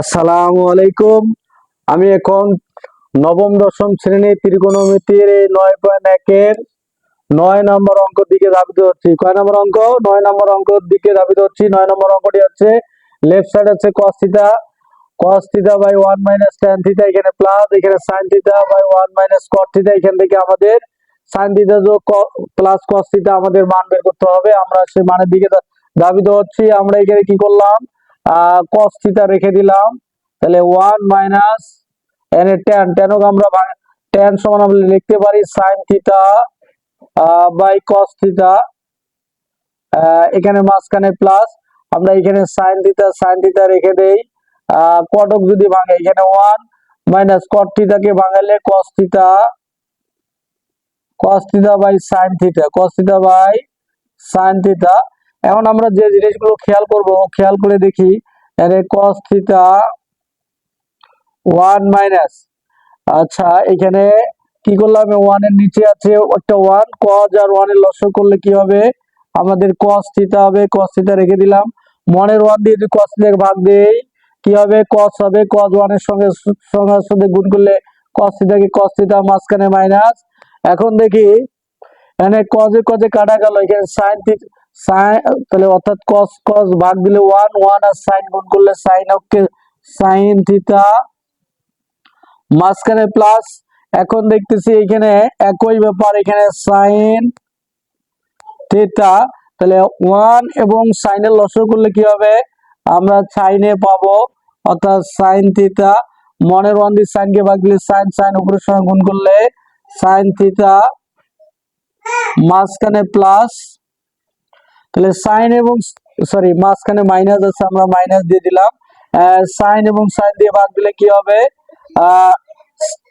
আসসালামু আলাইকুম। আমি এখন নবম, দশম শ্রেণি ত্রিকোণমিতির নয় পয়েন্ট একের নয় নম্বর অঙ্ক দিকে ধাবিত হচ্ছি। কয় নম্বর অঙ্ক? নয় নম্বর অঙ্ক দিকে ধাবিত হচ্ছি। নয় নম্বর অঙ্কটি হচ্ছে লেফট সাইড হচ্ছে cos theta by one minus tan theta এখানে প্লাস এখানে sin theta by one minus cot theta এখান থেকে আমাদের sin থিটা যোগ প্লাস থিটা আমাদের মান বের করতে হবে। আমরা সে মানের দিকে ধাবিত হচ্ছি। আমরা এখানে কি করলাম? Cos থিটা রেখে দিলাম। তাহলে ওয়ান মাইনাস এনে tan tan হোক আমরা tan সমান আমরা লিখতে পারি sin theta by cos theta এখানে মাঝখানে প্লাস আমরা এখানে sin থিটা sin থিটা রেখে দেই। কটক যদি ভাঙে, এখানে ওয়ান মাইনাস cot থিটাকে ভাঙালে cos theta cos theta by sin theta cos theta by sin theta এখন আমরা যে জিনিসগুলো খেয়াল করব, খেয়াল করে দেখি এখানে cos থিটা ওয়ান মাইনাস আচ্ছা এখানে কি করলাম? ওয়ানের নিচে আছে একটা ওয়ান কজ আর ওয়ানের করলে কি হবে? আমাদের cos থিটা হবে, cos থিটা রেখে দিলাম। মনের ওয়ান দিয়ে যদি cos থিটাকে ভাগ দেই, কি হবে? cos হবে, cos ওয়ানের সঙ্গে সঙ্গে সাথে গুণ করলে cos থিটাকে cos থিটা মাঝখানে মাইনাস এখন দেখি, এখানে cos cos এ কাটা গেল, এখানে sin থিটা তাহলে অর্থাৎ cos cos ভাগ দিলে ওয়ান ওয়ান আর sin গুণ করলে sin ওকে sin থিটা মাঝখানে প্লাস এখন দেখতেছি এখানে একই ব্যাপার, এখানে সাইন থিটা তাহলে ওয়ান এবং সাইনের লসও করলে কি হবে? আমরা সাইনে পাবো, অর্থাৎ সাইন থিটা মনের ওয়ান দিয়ে সাইনকে ভাগ দিলে সাইন সাইন উপরের সঙ্গে গুণ করলে সাইন থিটা মাঝখানে প্লাস তাহলে সাইন এবং সরি মাঝখানে মাইনাস আছে, আমরা মাইনাস দিয়ে দিলাম। সাইন এবং সাইন দিয়ে ভাগ দিলে কি হবে?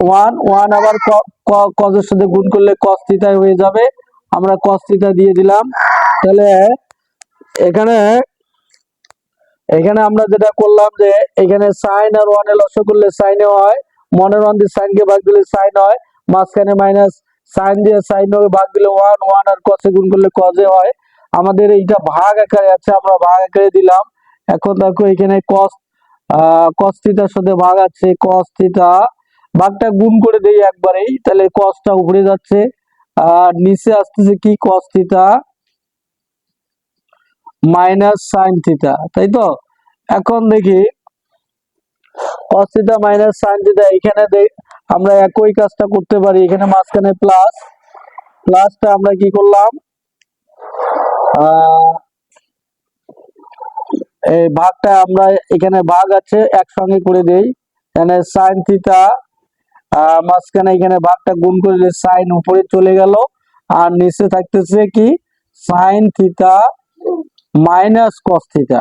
ওয়ান ওয়ান আবার কজের সাথে গুণ করলে কস থিটা হয়ে যাবে। আমরা কস থিটা দিয়ে দিলাম। তাহলে এখানে এখানে আমরা যেটা করলাম যে এখানে সাইন আর ওয়ানের লসে করলে সাইনে হয়। মনের ওয়ান দিয়ে সাইনকে ভাগ দিলে সাইন হয়। মাঝখানে মাইনাস সাইন দিয়ে সাইন ভাগ দিলে ওয়ান ওয়ান আর কসে গুণ করলে কজে হয়। আমাদের এইটা ভাগ আকারে আছে, আমরা ভাগ আকারে দিলাম। এখন দেখো এখানে কস কস সাথে ভাগ আছে কস ভাগটা গুণ করে দেই একবারেই, তাহলে কসটা উপরে যাচ্ছে। আর নিচে আসতেছে কি? কস মাইনাস সাইন থিটা তাই তো? এখন দেখি কস মাইনাস সাইন থিটা এখানে আমরা একই কাজটা করতে পারি। এখানে মাঝখানে প্লাস প্লাসটা আমরা কি করলাম? এই ভাগটা আমরা এখানে ভাগ আছে একসঙ্গে করে দেই। এখানে সাইন আহ, মাঝখানে এখানে ভাগটা গুণ করলে সাইন উপরে চলে গেল। আর নিচে থাকতেছে কি? Sine theta minus cos theta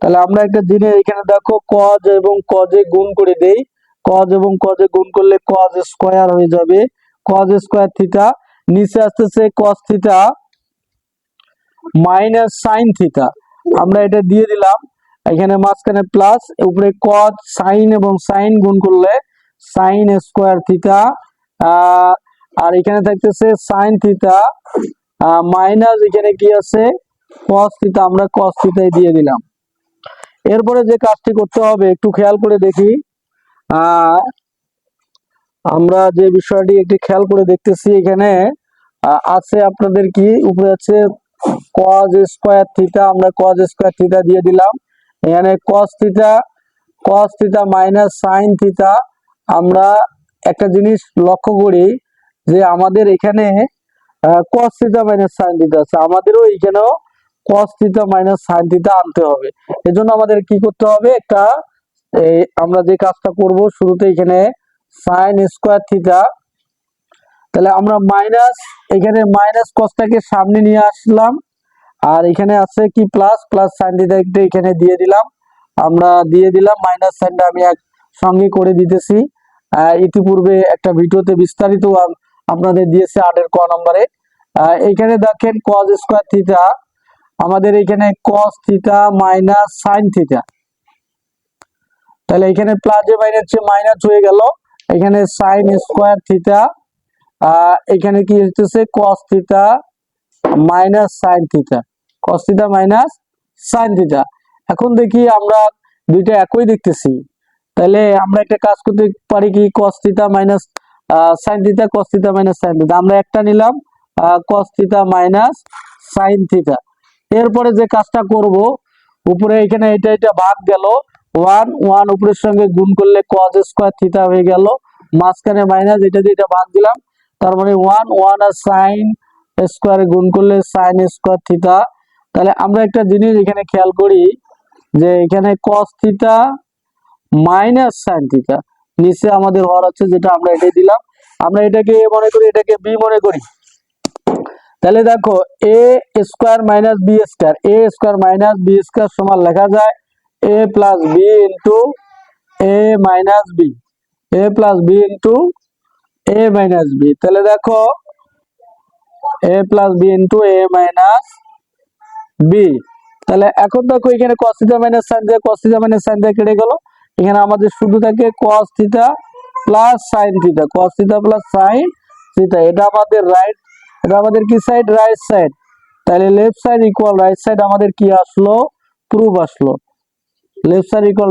তাহলে আমরা একটা জিনিস এখানে দেখো কজ এবং কজে গুণ করে দেই। কজ এবং কজে গুণ করলে কজ স্কোয়ার হয়ে যাবে। কজ স্কোয়ার থিটা নিচে আসতেছে cos theta minus sine theta. আমরা এটা দিয়ে দিলাম। এখানে মাঝখানে প্লাস, উপরে কজ সাইন এবং সাইন গুণ করলে সাইন স্কোয়ার থিটা। আর এখানে থাকতেছে সাইন থিটা মাইনাস এখানে কি আছে? কস থিটা, আমরা কস থিটাই দিয়ে দিলাম। এরপরে যে কাজটি করতে হবে, একটু খেয়াল করে দেখি। আমরা যে বিষয়টি একটু খেয়াল করে দেখতেছি এখানে আছে আপনাদের কি? উপরে আছে cos স্কয়ার থিটা আমরা cos স্কয়ার থিটা দিয়ে দিলাম। এখানে cos theta cos theta minus sin theta আমরা একটা জিনিস লক্ষ্য করি যে আমাদের এখানে cos theta minus sin theta আছে। আমাদেরও এখানেও cos theta minus sin theta আনতে হবে। এজন্য আমাদের কি করতে হবে? একটা, এই আমরা যে কাজটা করব শুরুতে এখানে sin স্কয়ার থিটা তাহলে আমরা মাইনাস এখানে মাইনাস কসটাকে সামনে নিয়ে আসলাম। আর এখানে আছে কি প্লাস প্লাস সাইন থিটা এখানে দিয়ে দিলাম। আমরা দিয়ে দিলাম মাইনাস সাইনটা আমি এক সঙ্গে করে দিতেছি। ইতিপূর্বে একটা ভিডিওতে বিস্তারিত আপনাদের দিয়েছে আটের ক নম্বরে। এখানে দেখেন কজ স্কোয়ার থিটা আমাদের এখানে cos theta minus sine theta তাহলে এখানে প্লাসে মাইনাস মাইনাস হয়ে গেল। এখানে সাইন স্কোয়ার থিটা এখানে কি হচ্ছে cos theta minus sine theta cos theta minus sine theta এখন দেখি আমরা দুইটা একই দেখতেছি। তাহলে আমরা একটা কাজ করতে পারি কি, cos theta minus sin theta cos theta minus sin theta আমরা একটা নিলাম cos theta minus sin theta এরপরে যে কাজটা করব, উপরে এখানে এটা এটা ভাগ গেল। ওয়ান ওয়ান উপরের সঙ্গে গুণ করলে cos স্কোয়ার থিটা হয়ে গেল। মাঝখানে মাইনাস এটা দিয়ে এটা ভাগ দিলাম। তার মানে ওয়ান ওয়ান আর সাইন স্কোয়ারে গুণ করলে সাইন স্কোয়ার থিটা তাহলে আমরা একটা জিনিস এখানে খেয়াল করি যে এখানে থিটা মাইনাস সাইন নিচে আমাদের হর আছে যেটা আমরা এটাই দিলাম। আমরা এটাকে এ মনে করি, এটাকে বি মনে করি। তাহলে দেখো, A square minus B square A square minus B square সমান লেখা যায় A plus B into A minus B. A plus B into A minus B. তাহলে দেখো, A plus B into A minus B. তাহলে এখন দেখো এখানে কস্তিতা minus sine দিয়ে কস্তিতা মাইনাস সাইন দিয়ে কেটে গেল। এখানে আমাদের শুধু থাকে কস্তিতা থিটা প্লাস সাইন থিটা কস্তিতা থিটা প্লাস সাইন থিটা এটা আমাদের রাইট এটা আমাদের কি সাইড রাইট সাইড তাহলে left side equal right side আমাদের কি আসলো? প্রুফ আসলো। Left side equal